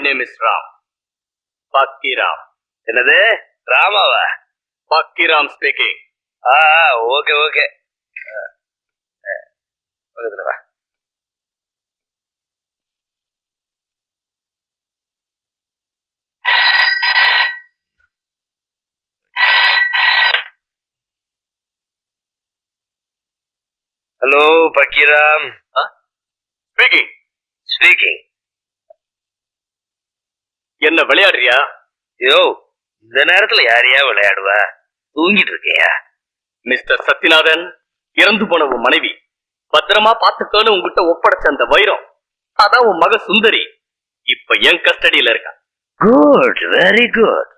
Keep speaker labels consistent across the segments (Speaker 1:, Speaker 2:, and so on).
Speaker 1: Name is Ram Pakkiram
Speaker 2: என்னது? ராமாவா
Speaker 1: Pakkiram speaking
Speaker 2: ஆ ஓகே ஓகே பக்கத்துல வா. ஹலோ பக்கீராம்
Speaker 1: ஸ்பீக்கிங்
Speaker 2: ஸ்பீக்கிங்
Speaker 1: என்ன விளையாடுறியா?
Speaker 2: யோ இந்த நேரத்துல யாரையா விளையாடுவா? தூங்கிட்டு இருக்கியா?
Speaker 1: மிஸ்டர் சத்யநாதன் இறந்து போன உன் மனைவி பத்திரமா பாத்துக்கோன்னு உங்ககிட்ட ஒப்படைச்ச அந்த வைரம் அதான் உன் மக சுந்தரி இப்ப என் கஸ்டடியில இருக்கா.
Speaker 2: குட் வெரி குட்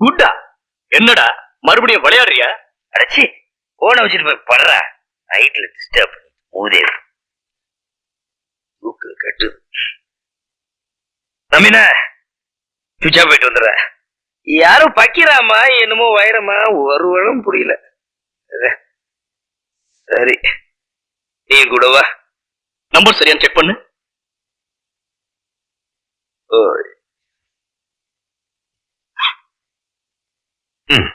Speaker 1: குட்டா என்னடா மறுபடியும் விளையாடுறியா?
Speaker 2: அடைச்சி போனை வச்சுட்டு போய் படுற. நைட்ல டிஸ்டர்ப் மூதேவி தூக்கு கட்டு. நம்பின சுவிச்சா போயிட்டு வந்துடுற யாரும் பக்கிறாமா என்னமோ வைரமா ஒரு வளம் புரியல. சரி. நீ கூடவா
Speaker 1: நம்பர் சரியா செக் பண்ணு.
Speaker 2: ம்.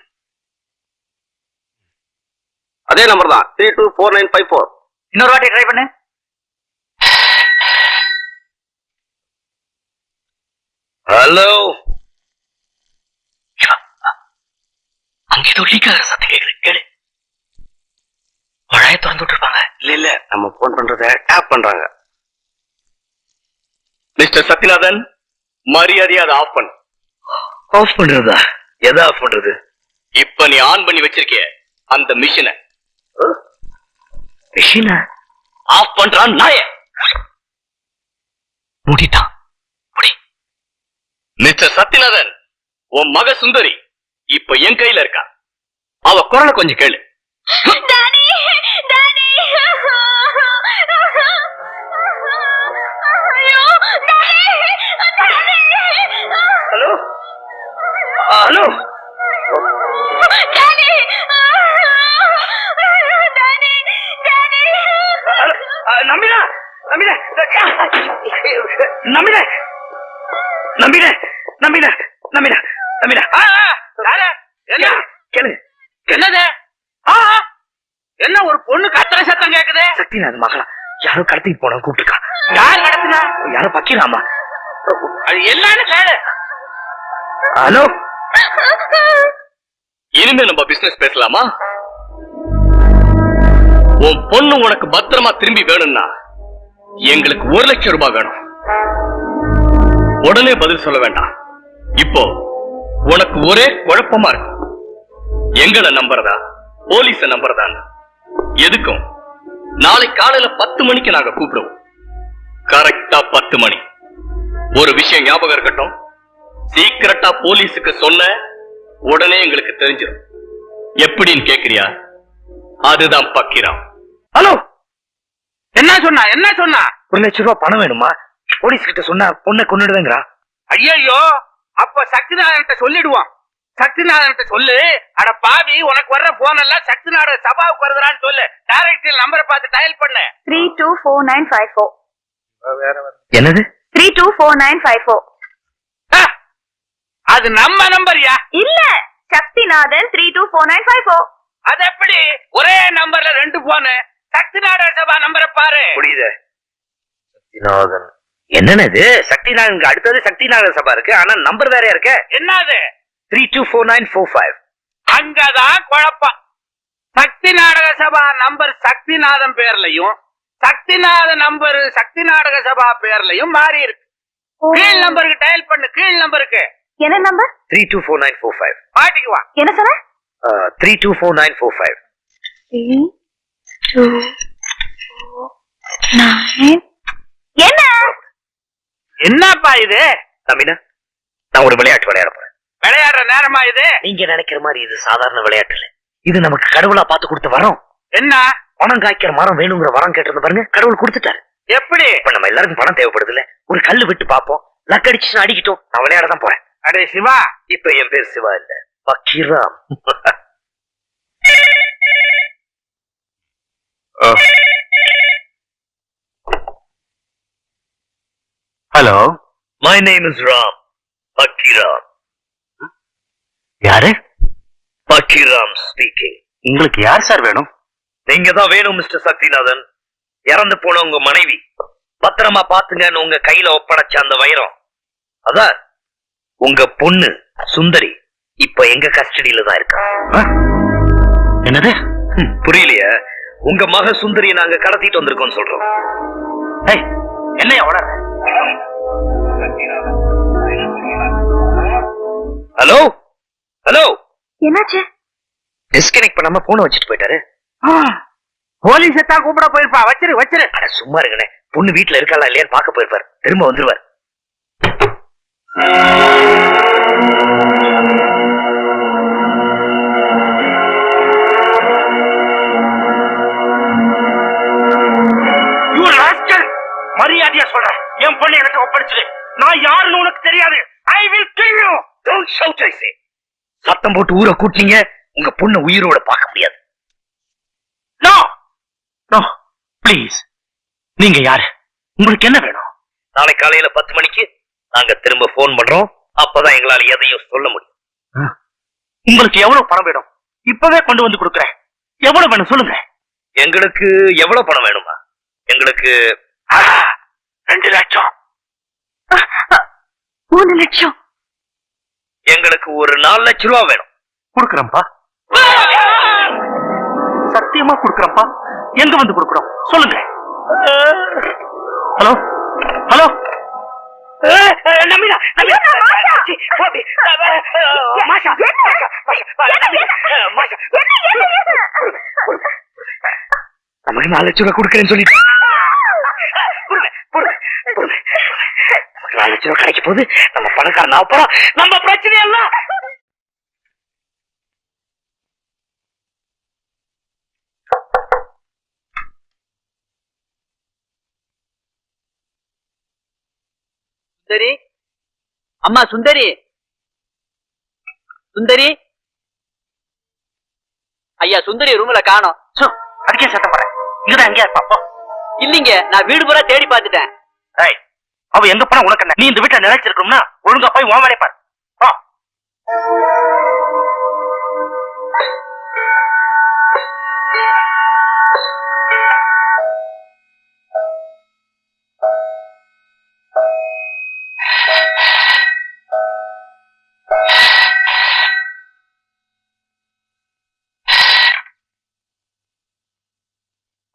Speaker 1: அதே நம்பர் தான். Three two four nine five four
Speaker 2: இன்னொரு வாட்டி ட்ரை பண்ணு. ஹலோ
Speaker 1: அங்க ஏதோ லீக் ஆகிற சத்தம் கேக்குது கேளு. மழையை திறந்து விட்டுருப்பாங்க.
Speaker 2: இல்ல இல்ல நம்ம போன் பண்றத டேப் பண்றாங்க.
Speaker 1: மிஸ்டர் சத்யநாதன் மரியாதையா அதை ஆஃப் பண்ணு.
Speaker 2: ஆஃப் பண்றதா? எதை ஆஃப் பண்றது?
Speaker 1: இப்ப நீ ஆன் பண்ணி வச்சிருக்கிய அந்த மிஷினை
Speaker 2: மிஷினா
Speaker 1: ஆஃப் பண்றான் நாய. மூடிட்டான். முடி மிஸ்டர் சத்யநாதன் உன் மக சுந்தரி இப்ப என் கையில இருக்கா? அவ குரலை கொஞ்சம் கேளு.
Speaker 2: சக்திநாத் மகளா யாரோ கடத்திட்டு போன கூப்பிட்டுக்கா.
Speaker 3: யார் நடத்துனா
Speaker 2: யாரோ பக்கிராமா?
Speaker 3: அது எல்லாரும் கேளு.
Speaker 2: ஹலோ?
Speaker 1: இனிமே நம்ம பிசினஸ் பேசலாமா? உன் பொண்ணு உனக்கு பத்திரமா திரும்பி வேணும்னா எங்களுக்கு ஒரு லட்சம் ரூபாய் வேணும். உடனே பதில் சொல்ல வேண்டாம். இப்போ உனக்கு ஒரே குழப்பமா இருக்கும் எங்களை நம்புறதா? போலீஸ நம்புறதா எதுக்கும்? நாளை காலையில பத்து மணிக்கு நாங்க கூப்பிடுவோம். கரெக்டா பத்து மணி. ஒரு விஷயம் ஞாபகம் இருக்கட்டும். சீக்கிரட்டா போலீஸுக்கு சொன்ன உடனே எங்களுக்கு தெரிஞ்சிடும் எப்படின்னு கேக்குறியா? அதுதான் பக்கிரம்.
Speaker 2: ஹலோ!
Speaker 3: என்ன சொன்னா? என்ன சொன்னா?
Speaker 2: ஒரு லட்சம் ரூபாய் பணம் வேணுமா? போலீஸ் கிட்ட சொன்னா பொண்ணை கொண்டுடுவேங்கிறா
Speaker 3: ஐயோ அப்ப சக்திநாதன்கிட்ட சொல்லிடுவோம். சக்திநாதன்கிட்ட சொல்லு. அட பாவி உனக்கு வர்ற போன் எல்லாம் சக்திநாத சபாவுக்கு வருதுறான்னு சொல்லு. டைரக்டில் நம்பரை பார்த்து டயல் பண்ணு.
Speaker 4: Three two four nine five four
Speaker 2: என்னது?
Speaker 4: Three two four nine five four
Speaker 3: ஆ, அது நம்ம நம்பர்யா
Speaker 4: இல்ல Sakthinathan three two four nine five four
Speaker 3: அது எப்படி? ஒரே நம்பர்ல ரெண்டு போனு சக்திநாத சபா நம்பரை பாரு.
Speaker 2: புரியுது. சக்திநாதன். என்னன்னு இது? சக்திநாதனுக்கு அடுத்தது சக்திநாதன் சபா இருக்கு ஆனா நம்பர் வேற இருக்கு?
Speaker 3: என்னது?
Speaker 2: Three two four nine four five
Speaker 3: அங்கதான் குழப்பம். சக்தி நாடக சபா நம்பர் சக்திநாதன் பேர்லயும் சக்திநாத நம்பர் சக்தி நாடக சபா பேர்லயும் மாறி இருக்கு கீழ் நம்பருக்கு டயல் பண்ணு கீழ் நம்பருக்கு
Speaker 4: என்ன number
Speaker 2: three two four nine four five
Speaker 3: பாட்டிக்கு வா.
Speaker 4: என்ன சொன்ன?
Speaker 2: Three two four nine four five
Speaker 4: three two nine என்ன?
Speaker 3: என்னப்பா இது?
Speaker 2: தமிழா நான் ஒரு விளையாட்டு விளையாட
Speaker 3: விளையாடுற நேரமா இது?
Speaker 2: நீங்க நினைக்கிற மாதிரி இது சாதாரண விளையாட்டு இல்ல இது நமக்கு கடவுளா பார்த்து கொடுத்த வரம்.
Speaker 3: என்ன?
Speaker 2: பணம் காய்க்கிற மரம் வேணுங்கிற வரம் கேட்டிருந்த பாருங்க கடவுள் கொடுத்துட்டாரு.
Speaker 3: எப்படி?
Speaker 2: இப்ப நம்ம எல்லாருக்கும் பணம் தேவைப்படுது இல்ல ஒரு கல்லு விட்டு பார்ப்போம். லக் அடிச்சுன்னா அடிக்கிட்டோம். நான் விளையாட தான் போறேன்.
Speaker 3: அடே சிவா!
Speaker 2: இப்ப என் பேர் சிவா இல்ல. Pakkiram.
Speaker 1: Hello.
Speaker 2: My name is Ram Pakkiram.
Speaker 5: யாரு?
Speaker 2: பக்கிராம் ஸ்பீக்கிங்
Speaker 5: உங்களுக்கு யார் சார் வேணும்?
Speaker 2: நீங்க தான் வேணும் மிஸ்டர் சக்திநாதன். இறந்து போன உங்க மனைவி. பத்திரமா பாத்துங்கன்னு உங்க கையில ஒப்படைச்ச அந்த வைரம். அதான் உங்க பொண்ணு சுந்தரி இப்ப எங்க கஸ்டடியில தான் இருக்கா?
Speaker 5: என்னது?
Speaker 2: புரியலையா. உங்க மக சுந்தரியை நாங்க கடத்திட்டு வந்திருக்கோம் சொல்றோம்.
Speaker 5: என்னையா உளற
Speaker 2: ஹலோ? ஹலோ
Speaker 4: என்னாச்சு?
Speaker 2: டிஸ்கனெக்ட் பண்ணாம போன வச்சுட்டு போயிட்டாரு.
Speaker 3: போலீஸை தான் கூப்பிட போயிருப்பா? வச்சிரு வச்சிரு.
Speaker 2: அட சும்மா இருங்கண்ணே பொண்ணு வீட்டுல இருக்காளா இல்லையான்னு பார்க்க போயிருப்பாரு. திரும்ப வந்துருவார்.
Speaker 5: மரியாதையா சொல்றேன் என் பொண்ணு எனக்கு ஒப்படைச்சிடு. நான் யாருன்னு உனக்கு தெரியாது. I will kill you
Speaker 2: Don't shout, I say. சத்தம் போட்டு ஊரை கூட்டினீங்க உங்க பொண்ணு உயிரோட பார்க்க முடியாது.
Speaker 5: ப்ளீஸ் நீங்க யாரு? உங்களுக்கு என்ன வேணும்?
Speaker 2: நாளை காலையில பத்து மணிக்கு நாங்க திரும்ப போன் பண்றோம். அப்பதான் எங்களால எதையும் சொல்ல முடியும்.
Speaker 5: உங்களுக்கு எவ்வளவு பணம் வேணும்? இப்பவே கொண்டு வந்து கொடுக்குறேன். எவ்வளவு வேணும் சொல்லுங்க.
Speaker 2: எங்களுக்கு எவ்வளவு பணம் வேணுமா? எங்களுக்கு
Speaker 5: ரெண்டு லட்சம்.
Speaker 4: மூணு லட்சம்.
Speaker 2: எங்களுக்கு ஒரு நாலு லட்சம் ரூபா வேணும்.
Speaker 5: கொடுக்குறேன்ப்பா. சத்தியமா கொடுக்குறேன்ப்பா. எங்க வந்து கொடுக்குறோம் சொல்லுங்க. ஹலோ? ஹலோ?
Speaker 2: நாலு லட்சம் ரூபா கொடுக்குறேன்னு சொல்லிட்டு நாலு ரூபா கிடைக்க போகுது. நம்ம பணக்காரன் அப்புறம் நம்ம பிரச்சனை எல்லாம்
Speaker 6: சுந்தரி? அம்மா சுந்தரி? சுந்தரி? ஐயா சுந்தரி ரூம்ல காணோம்.
Speaker 5: சோ அதுக்கே சத்தம் போறேன் இங்கதான் எங்கேயா இருப்பா?
Speaker 6: இல்லீங்க நான் வீடு பூரா தேடி பார்த்துட்டேன்.
Speaker 5: ஏய் அவ எங்க போனா உனக்கு என்ன? நீ இந்த வீட்டுல நினைச்சிருக்கணும்னா ஒழுங்கா போய் உன் வேலையை பாரு.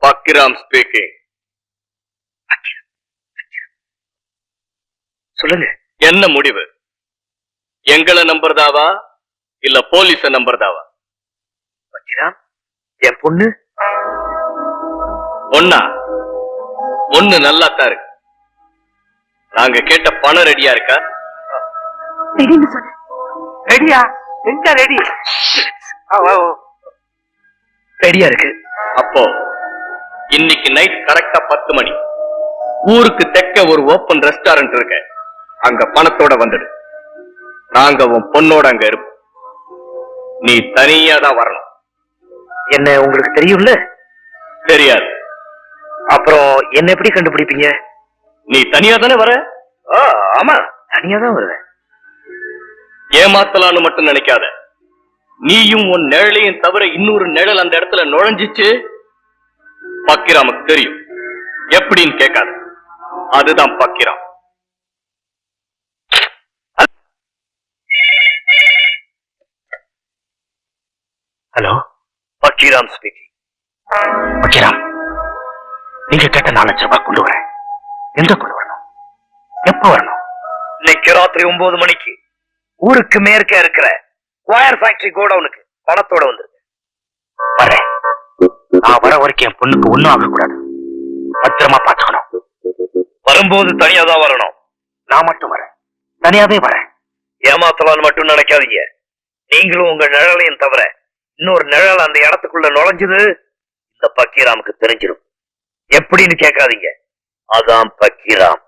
Speaker 1: பக்கிராம் ஸ்பீக்கிங்
Speaker 2: சொல்லுங்க.
Speaker 1: என்ன முடிவு? எங்களை நம்புறதாவா? இல்ல போலீஸ நம்புறதாவா?
Speaker 2: பக்கிராம் என் பொண்ணு?
Speaker 1: ஒன்னா ஒண்ணு நல்லா தான் இருக்கு. நாங்க கேட்ட பணம் ரெடியா இருக்கா?
Speaker 4: சொல்லு
Speaker 3: ரெடியா? எங்க ரெடி?
Speaker 2: ரெடியா இருக்கு.
Speaker 1: அப்போ இன்னைக்கு நைட் கரெக்டா பத்து மணி. ஊருக்கு தெக்க ஒரு ஓப்பன் ரெஸ்டாரண்ட் இருக்கு அங்க பணத்தோட வந்துடு. நாங்க உன் பொண்ணோட அங்க இருப்போம். நீ தனியா தான் வரணும்.
Speaker 2: என்ன உங்களுக்கு தெரியும்ல?
Speaker 1: தெரியாது.
Speaker 2: அப்புறம் என்ன எப்படி கண்டுபிடிப்பீங்க?
Speaker 1: நீ தனியா தானே வர?
Speaker 2: ஆமா. தனியா தான் வருவேன்.
Speaker 1: ஏமாத்தலான்னு மட்டும் நினைக்காத. நீயும் உன் நிழலையும் தவிர இன்னொரு நிழல் அந்த இடத்துல நுழைஞ்சிச்சு? பக்கிராமுக்கு தெரியும். எப்படின்னு கேட்காத. அதுதான் பக்கிராம்.
Speaker 5: ஹலோ
Speaker 2: பக்கீராம் ஸ்பீக்கிங்
Speaker 5: ஓகேராம் நீங்க கேட்ட நாலு லட்சம் ரூபாய் கொண்டு வரேன். எங்க கொண்டு வரணும்? எப்ப வரணும்?
Speaker 2: இன்னைக்கு ராத்திரி ஒன்பது மணிக்கு. ஊருக்கு மேற்கே இருக்கிற வயர் ஃபேக்டரி கோடவுனுக்கு பணத்தோட வந்துருக்கு
Speaker 5: வரேன். நான் வர வரைக்கும் என் பொண்ணுக்கு ஒண்ணும் ஆகக்கூடாது. பத்திரமா பாத்துக்கணும்
Speaker 2: வரும்போது தனியா தான் வரணும்.
Speaker 5: நான் மட்டும் வரேன். தனியாவே வரேன்.
Speaker 2: ஏமாத்தலான்னு மட்டும் நினைக்காதீங்க. நீங்களும் உங்க நிழலையும் தவிர இன்னொரு நிழல் அந்த இடத்துக்குள்ள நுழைஞ்சது இந்த பக்கீராமுக்கு தெரிஞ்சிடும். எப்படின்னு கேட்காதீங்க. அதான் பக்கீராம்.